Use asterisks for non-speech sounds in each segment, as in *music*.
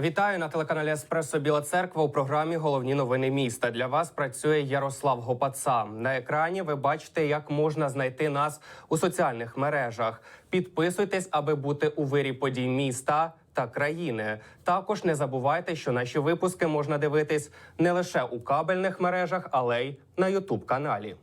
Вітаю на телеканалі Еспресо Біла Церква у програмі Головні новини міста. Для вас працює Ярослав Гопаца. На екрані ви бачите, як можна знайти нас у соціальних мережах. Підписуйтесь, аби бути у вирі подій міста та країни. Також не забувайте, що наші випуски можна дивитись не лише у кабельних мережах, але й на Ютуб каналі.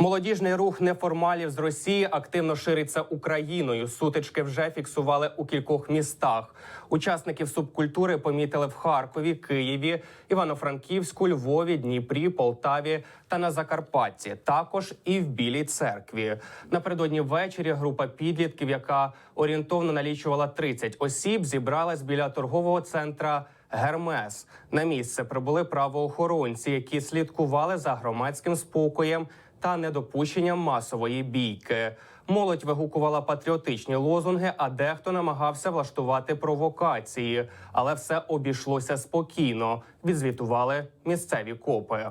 Молодіжний рух неформалів з Росії активно шириться Україною. Сутички вже фіксували у кількох містах. Учасників субкультури помітили в Харкові, Києві, Івано-Франківську, Львові, Дніпрі, Полтаві та на Закарпатті. Також і в Білій церкві. Напередодні ввечері група підлітків, яка орієнтовно налічувала 30 осіб, зібралась біля торгового центра. Гермес на місце прибули правоохоронці, які слідкували за громадським спокоєм та недопущенням масової бійки. Молодь вигукувала патріотичні лозунги, а дехто намагався влаштувати провокації, але все обійшлося спокійно. Відзвітували місцеві копи.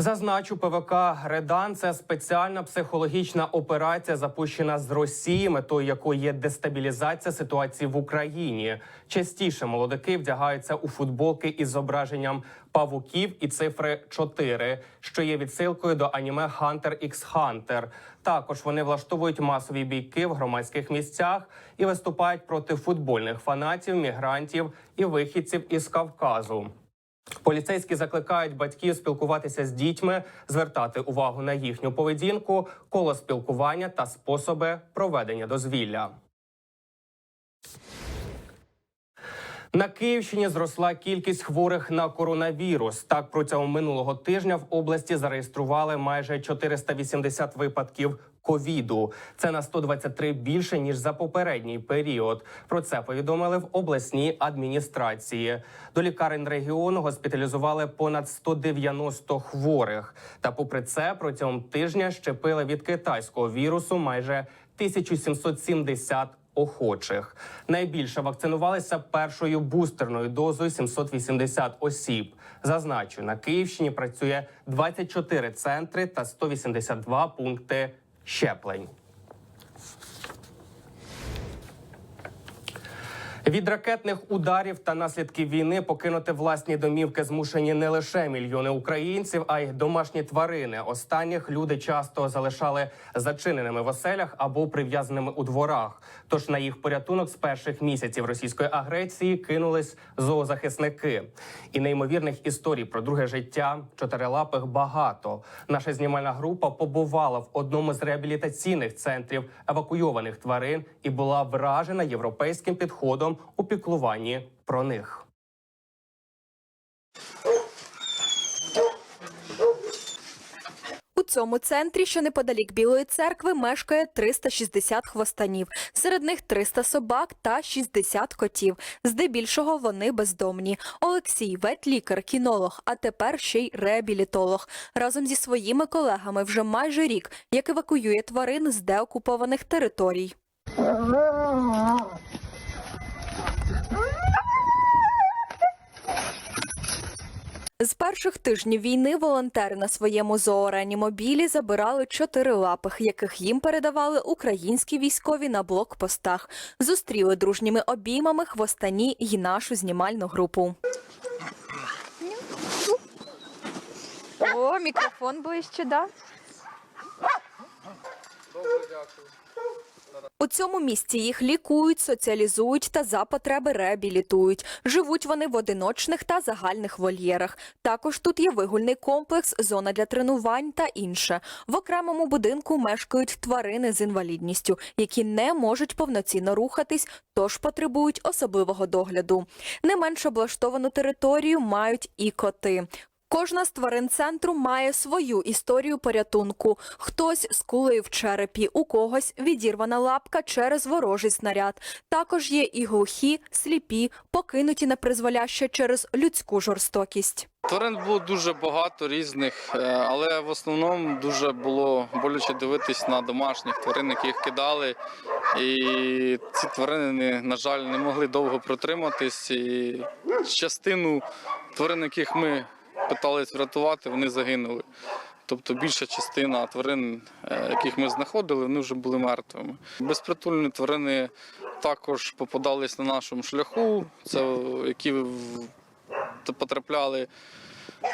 Зазначу, ПВК Гредан це спеціальна психологічна операція, запущена з Росії, метою якої є дестабілізація ситуації в Україні. Частіше молодики вдягаються у футболки із зображенням павуків і цифри 4, що є відсилкою до аніме Hunter x Hunter. Також вони влаштовують масові бійки в громадських місцях і виступають проти футбольних фанатів, мігрантів і вихідців із Кавказу. Поліцейські закликають батьків спілкуватися з дітьми, звертати увагу на їхню поведінку, коло спілкування та способи проведення дозвілля. На Київщині зросла кількість хворих на коронавірус. Так, протягом минулого тижня в області зареєстрували майже 480 випадків ковіду. Це на 123 більше ніж за попередній період. Про це повідомили в обласній адміністрації. До лікарень регіону госпіталізували понад 190 хворих. Та, попри це, протягом тижня щепили від китайського вірусу майже 1770 охочих. Найбільше вакцинувалися першою бустерною дозою 780 осіб. Зазначу, на Київщині працює 24 центри та 182 пункти щеплень. Від ракетних ударів та наслідків війни покинути власні домівки змушені не лише мільйони українців, а й домашні тварини. Останніх люди часто залишали зачиненими в оселях або прив'язаними у дворах. Тож на їх порятунок з перших місяців російської агресії кинулись зоозахисники. І неймовірних історій про друге життя чотирилапих багато. Наша знімальна група побувала в одному з реабілітаційних центрів евакуйованих тварин і була вражена європейським підходом у піклуванні про них. У цьому центрі, що неподалік Білої церкви, мешкає 360 хвостанів. Серед них 300 собак та 60 котів. Здебільшого вони бездомні. Олексій ветлікар, кінолог, а тепер ще й реабілітолог. Разом зі своїми колегами вже майже рік, як евакуює тварин з деокупованих територій. З перших тижнів війни волонтери на своєму зоореанімобілі забирали чотирилапих, яких їм передавали українські військові на блокпостах. Зустріли дружніми обіймами хвостані й нашу знімальну групу. О, мікрофон ближче, да? У цьому місці їх лікують, соціалізують та за потреби реабілітують. Живуть вони в одиночних та загальних вольєрах. Також тут є вигульний комплекс, зона для тренувань та інше. В окремому будинку мешкають тварини з інвалідністю, які не можуть повноцінно рухатись, тож потребують особливого догляду. Не менш облаштовану територію мають і коти. Кожна з тварин центру має свою історію порятунку. Хтось скулив в черепі, у когось відірвана лапка через ворожий снаряд. Також є і глухі, сліпі, покинуті непризволяще через людську жорстокість. Тварин було дуже багато різних, е, але в основному дуже було боляче дивитись на домашніх тварин, яких кидали. І ці тварини, на жаль, не могли довго протриматись. І частину тварин, яких ми питались врятувати, вони загинули. Тобто більша частина тварин, е, яких ми знаходили, вони вже були мертвими. Безпритульні тварини також попадались на нашому шляху, це е, які потрапляли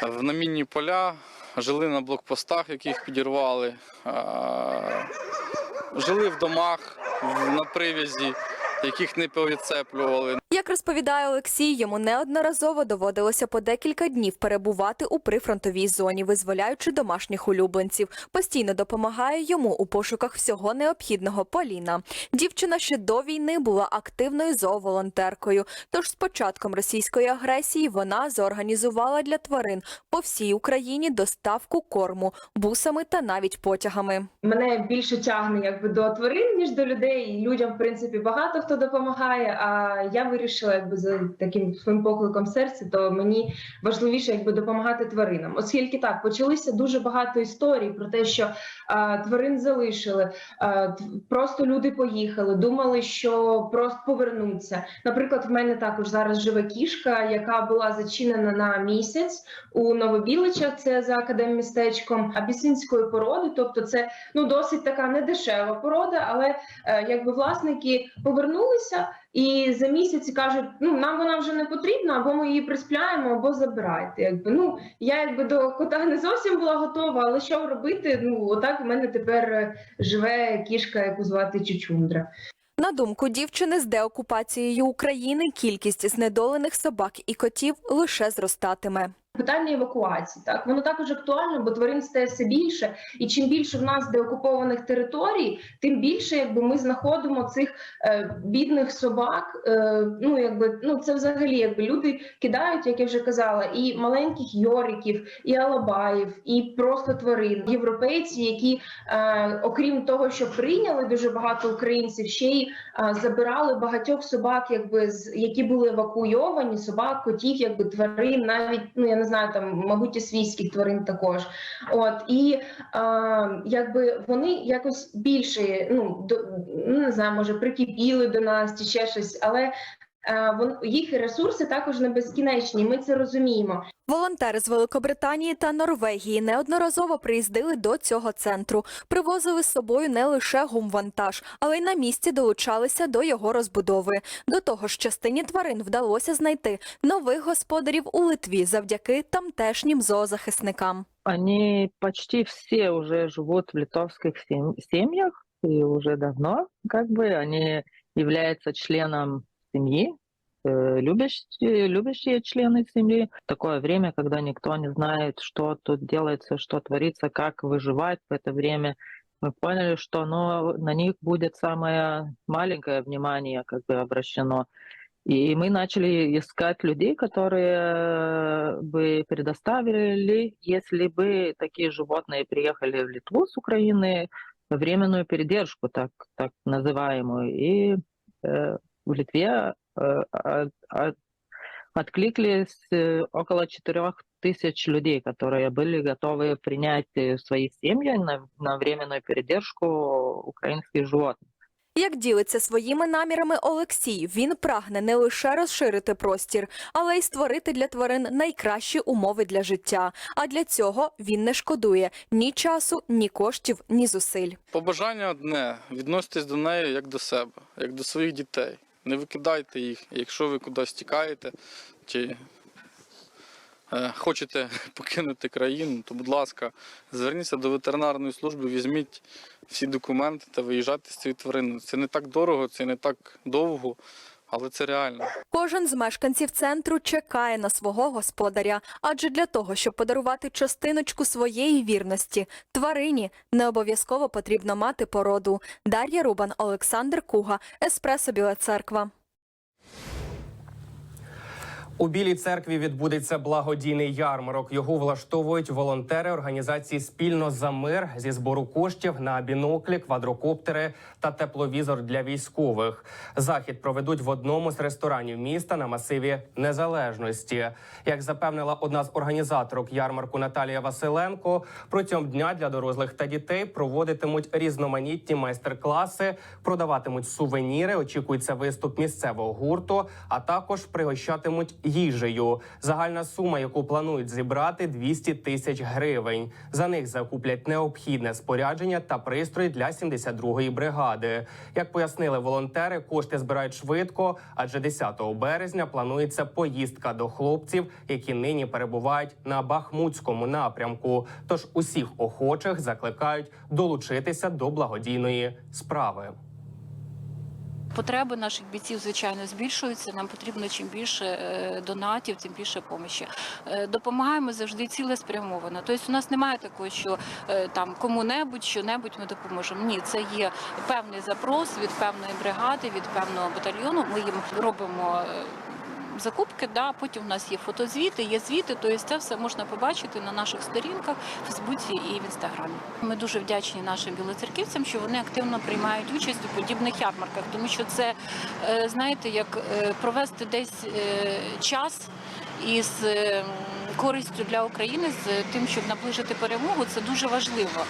в намінні поля, жили на блокпостах, яких підірвали, е, жили в домах на привязі, яких не повідцеплювали. Як розповідає Олексій, йому неодноразово доводилося по декілька днів перебувати у прифронтовій зоні, визволяючи домашніх улюбленців. Постійно допомагає йому у пошуках всього необхідного Поліна. Дівчина ще до війни була активною зооволонтеркою. Тож з початком російської агресії вона зорганізувала для тварин по всій Україні доставку корму бусами та навіть потягами. Мене більше тягне якби до тварин, ніж до людей. Людям, в принципі, багато хто допомагає. А я вирішила, якби за таким своїм покликом серця, то мені важливіше якби допомагати тваринам, оскільки так почалися дуже багато історій про те, що а, тварин залишили, а, просто люди поїхали, думали, що просто повернуться. Наприклад, в мене також зараз живе кішка, яка була зачинена на місяць у Новобіличах, це за академмістечком абісинської породи, тобто це ну досить така недешева порода, але е, якби власники повернулися і за місяць кажуть: ну нам вона вже не потрібна, або ми її приспляємо, або забирайте. Якби ну я якби до кота не зовсім була готова, але що робити? Ну отак у мене тепер е, живе кішка, яку звати Чучундра. На думку дівчини, з деокупацією України кількість знедолених собак і котів лише зростатиме. Питання евакуації, так воно також актуально, бо тварин стає все більше, і чим більше в нас деокупованих територій, тим більше якби ми знаходимо цих е, бідних собак. Е, ну якби ну це взагалі якби люди кидають, як я вже казала, і маленьких йориків, і алабаїв, і просто тварин. Європейці, які е, окрім того, що прийняли дуже багато українців, ще й е, забирали багатьох собак, якби з які були евакуйовані, собак, котів, якби тварин, навіть ну я не знаю, там мабуть і свійських тварин також. От і е, якби вони якось більше, ну до ну не знаю, може прикипіли до нас чи ще щось, але. Е, вон- Їх ресурси також не безкінечні. Ми це розуміємо. Волонтери з Великобританії та Норвегії неодноразово приїздили до цього центру, привозили з собою не лише гумвантаж, але й на місці долучалися до його розбудови. До того ж, частині тварин вдалося знайти нових господарів у Литві завдяки тамтешнім зоозахисникам. Они почти все уже живут в литовских сем- семьях и уже давно, как бы они являются членом семьи, э, любящие, любящие члены семьи. Такое время, когда никто не знает, что тут делается, что творится, как выживать в это время. Мы поняли, что ну, на них будет самое маленькое внимание как бы обращено. И мы начали искать людей, которые э, бы предоставили, если бы такие животные приехали в Литву с Украины, временную передержку, так, так называемую. И э, в Литве э, от- от- откликнулись э, около четырех тысяч людей, которые были готовы принять э, в свои семьи на, на временную передержку украинских животных. Як ділиться своїми намірами Олексій, він прагне не лише розширити простір, але й створити для тварин найкращі умови для життя. А для цього він не шкодує ні часу, ні коштів, ні зусиль. Побажання одне: відноситесь до неї як до себе, як до своїх дітей. Не викидайте їх, якщо ви кудись тікаєте чи е, хочете *laughs* покинути країну, то, будь ласка, зверніться до ветеринарної служби, візьміть всі документи та виїжджайте з цією твариною. Це не так дорого, це не так довго, але це реально. Кожен з мешканців центру чекає на свого господаря, адже для того, щоб подарувати частиночку своєї вірності, тварині не обов'язково потрібно мати породу. Дар'я Рубан, Олександр Куга, Еспресо Біла Церква. У Білій церкві відбудеться благодійний ярмарок. Його влаштовують волонтери організації Спільно за мир зі збору коштів на біноклі, квадрокоптери та тепловізор для військових. Захід проведуть в одному з ресторанів міста на масиві Незалежності. Як запевнила одна з організаторок ярмарку Наталія Василенко, протягом дня для дорослих та дітей проводитимуть різноманітні майстер-класи, продаватимуть сувеніри. Очікується виступ місцевого гурту, а також пригощатимуть їжею. Загальна сума, яку планують зібрати, 200 тисяч гривень. За них закуплять необхідне спорядження та пристрої для 72-ї бригади. Як пояснили волонтери, кошти збирають швидко, адже 10 березня планується поїздка до хлопців, які нині перебувають на Бахмутському напрямку. Тож усіх охочих закликають долучитися до благодійної справи. Потреби наших бійців, звичайно, збільшуються. Нам потрібно чим більше е, донатів, тим більше помощі. Е, Допомагаємо завжди цілеспрямовано. Тобто у нас немає такого, що е, там кому-небудь, що-небудь ми допоможемо. Ні, це є певний запрос від певної бригади, від певного батальйону. Ми їм робимо. Закупки, да, потім у нас є фотозвіти, є звіти, тобто це все можна побачити на наших сторінках в Фейсбуці і в інстаграмі. Ми дуже вдячні нашим білоцерківцям, що вони активно приймають участь у подібних ярмарках, тому що це е, знаєте, як е, провести десь е, час із е, користю для України, з тим, щоб наближити перемогу, це дуже важливо.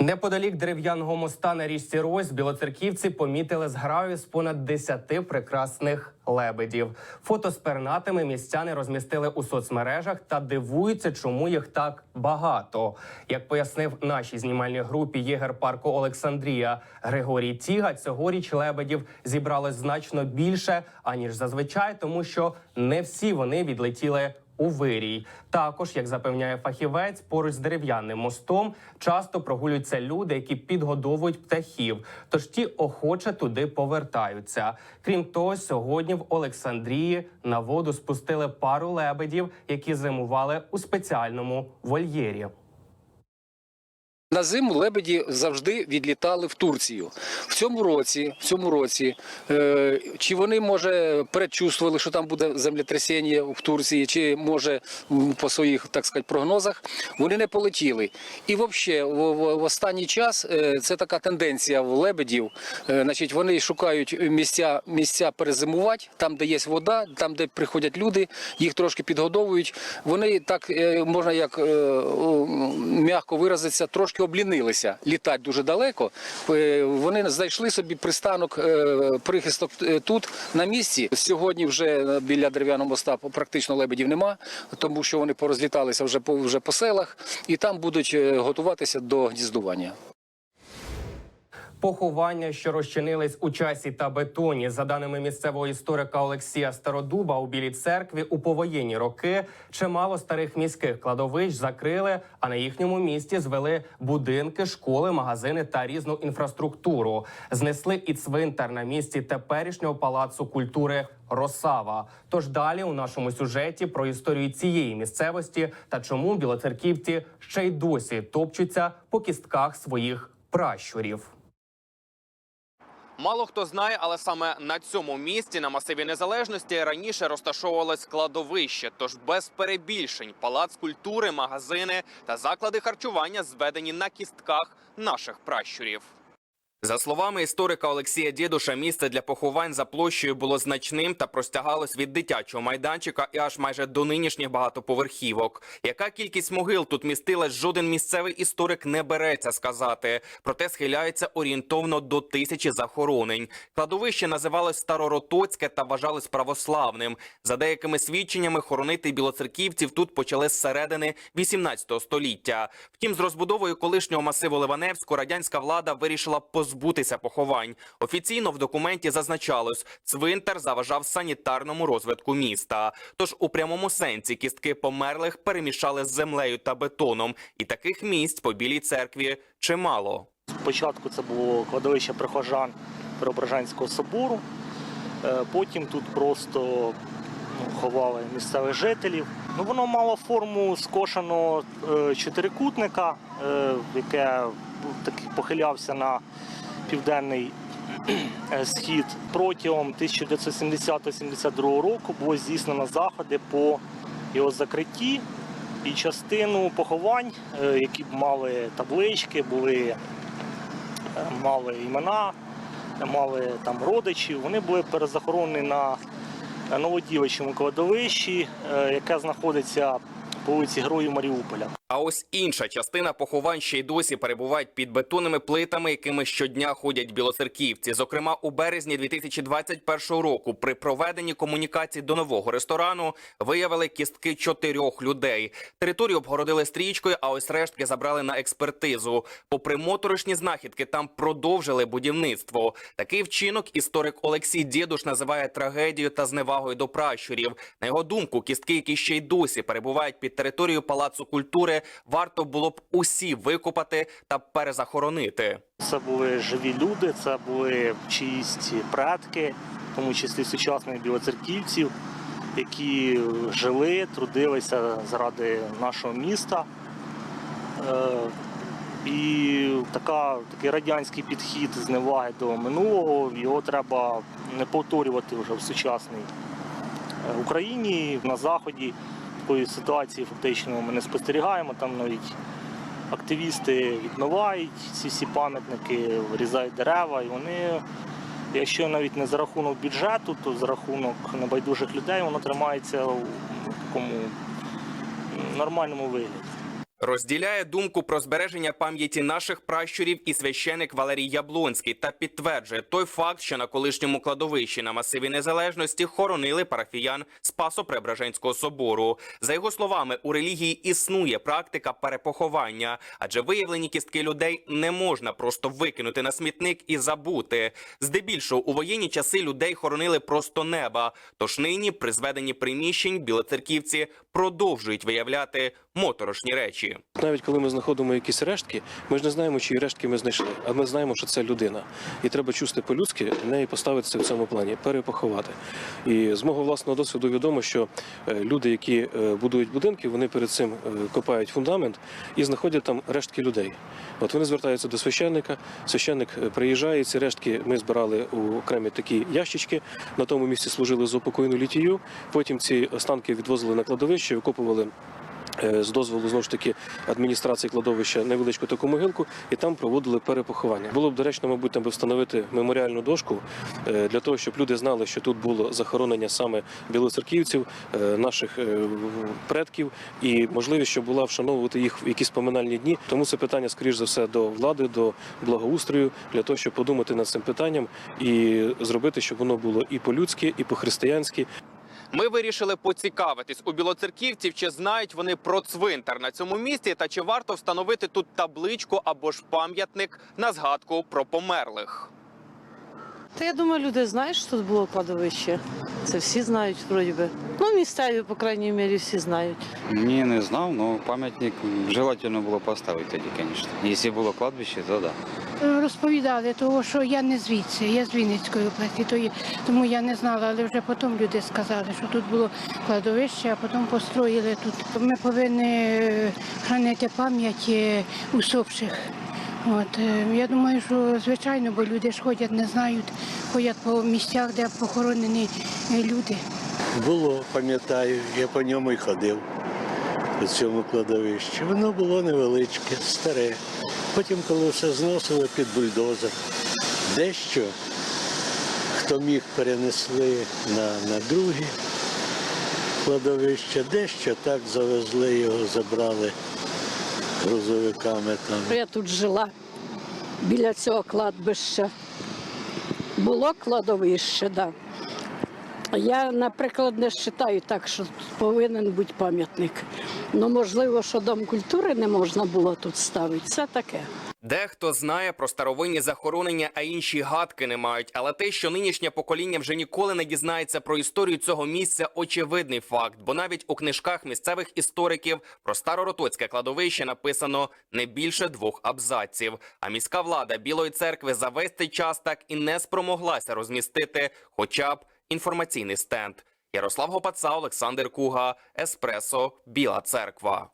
Неподалік дерев'яного моста на річці Рось білоцерківці помітили зграю з понад 10 прекрасних лебедів. Фото з пернатими містяни розмістили у соцмережах та дивуються, чому їх так багато. Як пояснив нашій знімальній групі єгер парку Олександрія Григорій Тіга, цьогоріч лебедів зібралось значно більше аніж зазвичай, тому що не всі вони відлетіли у вирій. Також, як запевняє фахівець, поруч з дерев'яним мостом часто прогулюються люди, які підгодовують птахів. Тож ті охоче туди повертаються. Крім того, сьогодні в Олександрії на воду спустили пару лебедів, які зимували у спеціальному вольєрі. На зиму лебеді завжди відлітали в Турцію. В цьому році, в цьому році, е, чи вони може передчувствували, що там буде землетрясіння в Турції, чи може по своїх так сказати прогнозах вони не полетіли. І взагалі, в, в, останній час е, це така тенденція в лебедів. Е, значить, вони шукають місця, місця перезимувати, там, де є вода, там, де приходять люди, їх трошки підгодовують. Вони так е, можна як е, м'яко виразитися, трошки облінилися літати дуже далеко. Е, Вони знайшли собі пристанок, е, прихисток е, тут на місці. Сьогодні вже біля дерев'яного моста практично лебедів нема, тому що вони порозліталися вже по вже по селах, і там будуть готуватися до гніздування. Поховання, що розчинились у часі та бетоні, за даними місцевого історика Олексія Стародуба, у Білій церкві у повоєнні роки чимало старих міських кладовищ закрили, а на їхньому місці звели будинки, школи, магазини та різну інфраструктуру. Знесли і цвинтар на місці теперішнього палацу культури Росава. Тож далі у нашому сюжеті про історію цієї місцевості та чому білоцерківці ще й досі топчуться по кістках своїх пращурів. Мало хто знає, але саме на цьому місці на масиві незалежності раніше розташовувалось складовище. Тож без перебільшень палац культури, магазини та заклади харчування зведені на кістках наших пращурів. За словами історика Олексія Дєдуша, місце для поховань за площею було значним та простягалось від дитячого майданчика і аж майже до нинішніх багатоповерхівок. Яка кількість могил тут містилась, жоден місцевий історик не береться сказати. Проте схиляється орієнтовно до тисячі захоронень. Кладовище називалось Староротоцьке та вважалось православним. За деякими свідченнями, хоронити білоцерківців тут почали з середини 18 століття. Втім, з розбудовою колишнього масиву Ливаневську радянська влада вирішила позбутися поховань. Офіційно в документі зазначалось, цвинтар заважав санітарному розвитку міста. Тож у прямому сенсі кістки померлих перемішали з землею та бетоном, і таких місць по білій церкві чимало. Спочатку це було кладовище прихожан Преображенського собору. Е, Потім тут просто ну, ховали місцевих жителів. Ну, воно мало форму скошеного е, чотирикутника, е, яке таки похилявся на південний *clears throat* е, схід. Протягом 1970-72 року було здійснено заходи по його закритті. І частину поховань, е, які мали таблички, були е, мали імена, мали там родичів. Вони були перезахоронені на Новодівичому кладовищі, яке знаходиться по вулиці Героїв Маріуполя. А ось інша частина поховань ще й досі перебувають під бетонними плитами, якими щодня ходять білоцерківці. Зокрема, у березні 2021 року при проведенні комунікації до нового ресторану виявили кістки чотирьох людей. Територію обгородили стрічкою, а ось рештки забрали на експертизу. Попри моторошні знахідки, там продовжили будівництво. Такий вчинок історик Олексій Дєдуш називає трагедією та зневагою до пращурів. На його думку, кістки, які ще й досі перебувають під територією палацу культури, варто було б усі викопати та перезахоронити. Це були живі люди, це були чиїсь предки, в тому числі сучасних білоцерківців, які жили, трудилися заради нашого міста. Е, І така, такий радянський підхід зневаги до минулого, його треба не повторювати вже в сучасній е, Україні. На Заході такої ситуації фактично ми не спостерігаємо. Там навіть активісти відмивають ці всі пам'ятники, вирізають дерева, і вони, якщо навіть не за рахунок бюджету, то за рахунок небайдужих людей воно тримається у такому нормальному вигляді. Розділяє думку про збереження пам'яті наших пращурів і священик Валерій Яблонський та підтверджує той факт, що на колишньому кладовищі на масиві незалежності хоронили парафіян Спасо-Преображенського собору. За його словами, у релігії існує практика перепоховання, адже виявлені кістки людей не можна просто викинути на смітник і забути. Здебільшого у воєнні часи людей хоронили просто неба. Тож нині при зведенні приміщень білоцерківці продовжують виявляти моторошні речі. Навіть коли ми знаходимо якісь рештки, ми ж не знаємо, чиї рештки ми знайшли, а ми знаємо, що це людина. І треба чувствувати по-людськи неї поставитися в цьому плані, перепоховати. І з мого власного досвіду відомо, що е, люди, які е, будують будинки, вони перед цим е, копають фундамент і знаходять там рештки людей. От вони звертаються до священника. Священник приїжджає. Ці рештки ми збирали у окремі такі ящички. На тому місці служили з упокойну літію. Потім ці останки відвозили на кладовище, викопували з дозволу знову ж таки адміністрації кладовища невеличку таку могилку, і там проводили перепоховання. Було б доречно, мабуть, там би встановити меморіальну дошку е, для того, щоб люди знали, що тут було захоронення саме білоцерківців, е, наших е, предків, і можливість, щоб була вшановувати їх в якісь поминальні дні. Тому це питання, скоріш за все, до влади, до благоустрою, для того, щоб подумати над цим питанням і зробити, щоб воно було і по-людськи, і по-християнськи, Ми вирішили поцікавитись у білоцерківців, чи знають вони про цвинтар на цьому місці, та чи варто встановити тут табличку або ж пам'ятник на згадку про померлих. Та я думаю, люди знають, що тут було кладовище. Це всі знають, вроді би. Ну, місцеві, по крайній мірі, всі знають. Ні, не знав, але пам'ятник желательно було поставити тоді, звісно. Якщо було кладбище, то так. Да. Розповідали, того, що я не звідси, я з Вінницької області, то є- тому я не знала, але вже потім люди сказали, що тут було кладовище, а потім построїли тут. Ми повинні е, хранити пам'ять е, усопших. От, е, я думаю, що звичайно, бо люди ж ходять, не знають, ходять по місцях, де похоронені е, люди. Було, пам'ятаю, я по ньому й ходив у цьому кладовищі. Воно було невеличке, старе. Потім, коли все зносили під бульдозер, дещо, хто міг, перенесли на, на другі кладовища, дещо так завезли його, забрали грузовиками там. Я тут жила біля цього кладбища. Було кладовище, так. Да. Я, наприклад, не вважаю так, що повинен бути пам'ятник. Ну, можливо, що дом культури не можна було тут ставити. Це таке. Дехто знає про старовинні захоронення, а інші гадки не мають. Але те, що нинішнє покоління вже ніколи не дізнається про історію цього місця, очевидний факт. Бо навіть у книжках місцевих істориків про староротоцьке кладовище написано не більше двох абзаців. А міська влада Білої церкви за весь цей час так і не спромоглася розмістити, хоча б інформаційний стенд. Ярослав Гопаца, Олександр Куга, Еспресо, Біла Церква.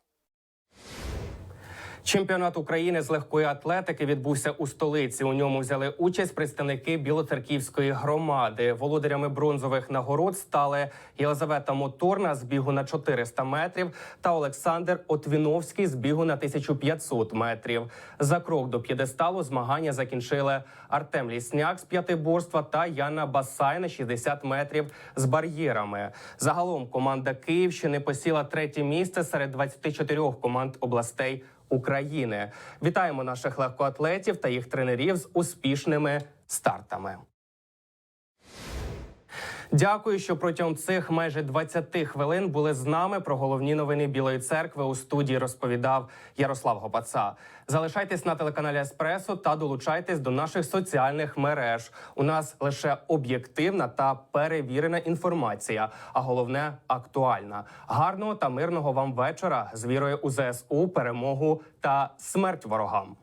Чемпіонат України з легкої атлетики відбувся у столиці. У ньому взяли участь представники Білоцерківської громади. Володарями бронзових нагород стали Єлизавета Моторна з бігу на 400 метрів та Олександр Отвіновський з бігу на 1500 метрів. За крок до п'єдесталу змагання закінчили Артем Лісняк з п'ятиборства та Яна Басай на 60 метрів з бар'єрами. Загалом команда Київщини посіла третє місце серед 24 команд областей України. Вітаємо наших легкоатлетів та їх тренерів з успішними стартами. Дякую, що протягом цих майже 20 хвилин були з нами. Про головні новини Білої церкви у студії розповідав Ярослав Гопаца. Залишайтесь на телеканалі Еспресо та долучайтесь до наших соціальних мереж. У нас лише об'єктивна та перевірена інформація, а головне актуальна. Гарного та мирного вам вечора з вірою у ЗСУ, перемогу та смерть ворогам.